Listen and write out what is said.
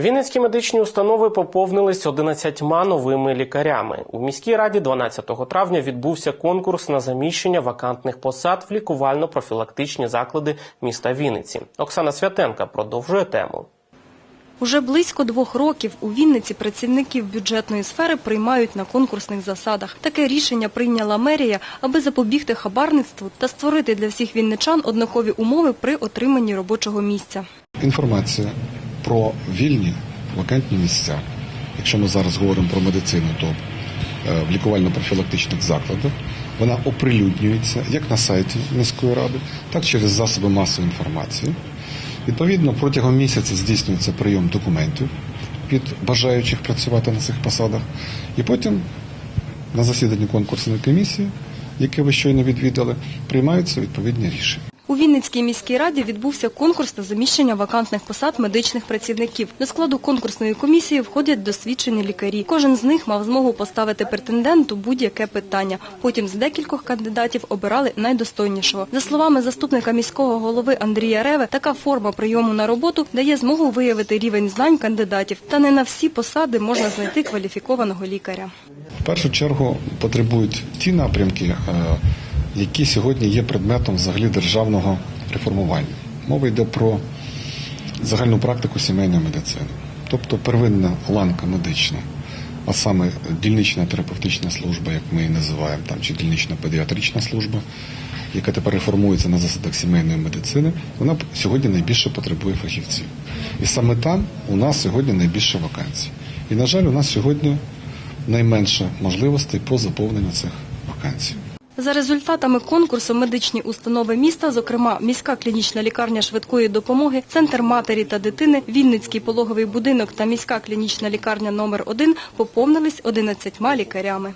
Вінницькі медичні установи поповнились 11 новими лікарями. У міській раді 12 травня відбувся конкурс на заміщення вакантних посад в лікувально-профілактичні заклади міста Вінниці. Оксана Святенка продовжує тему. Уже близько двох років у Вінниці працівників бюджетної сфери приймають на конкурсних засадах. Таке рішення прийняла мерія, аби запобігти хабарництву та створити для всіх вінничан однакові умови при отриманні робочого місця. Інформація про вільні вакантні місця. Якщо ми зараз говоримо про медицину, то е, в лікувально-профілактичних закладах вона оприлюднюється як на сайті міської ради, так і через засоби масової інформації. Відповідно, протягом місяця здійснюється прийом документів від бажаючих працювати на цих посадах, і потім на засіданні конкурсної комісії, яке ви щойно відвідали, приймаються відповідні рішення. У Вінницькій міській раді відбувся конкурс на заміщення вакантних посад медичних працівників. До складу конкурсної комісії входять досвідчені лікарі. Кожен з них мав змогу поставити претенденту будь-яке питання. Потім з декількох кандидатів обирали найдостойнішого. За словами заступника міського голови Андрія Реви, така форма прийому на роботу дає змогу виявити рівень знань кандидатів. Та не на всі посади можна знайти кваліфікованого лікаря. В першу чергу потребують ті напрямки, е, які сьогодні є предметом взагалі державного реформування. Мова йде про загальну практику сімейної медицини, тобто первинна ланка медична, а саме дільнична терапевтична служба, як ми її називаємо, там чи дільнична педіатрична служба, яка тепер реформується на засадах сімейної медицини, вона сьогодні найбільше потребує фахівців. І саме там у нас сьогодні найбільше вакансій. І, на жаль, у нас сьогодні найменше можливостей по заповненню цих вакансій. За результатами конкурсу медичні установи міста, зокрема міська клінічна лікарня швидкої допомоги, центр матері та дитини, Вінницький пологовий будинок та міська клінічна лікарня номер 1 поповнились 11 лікарями.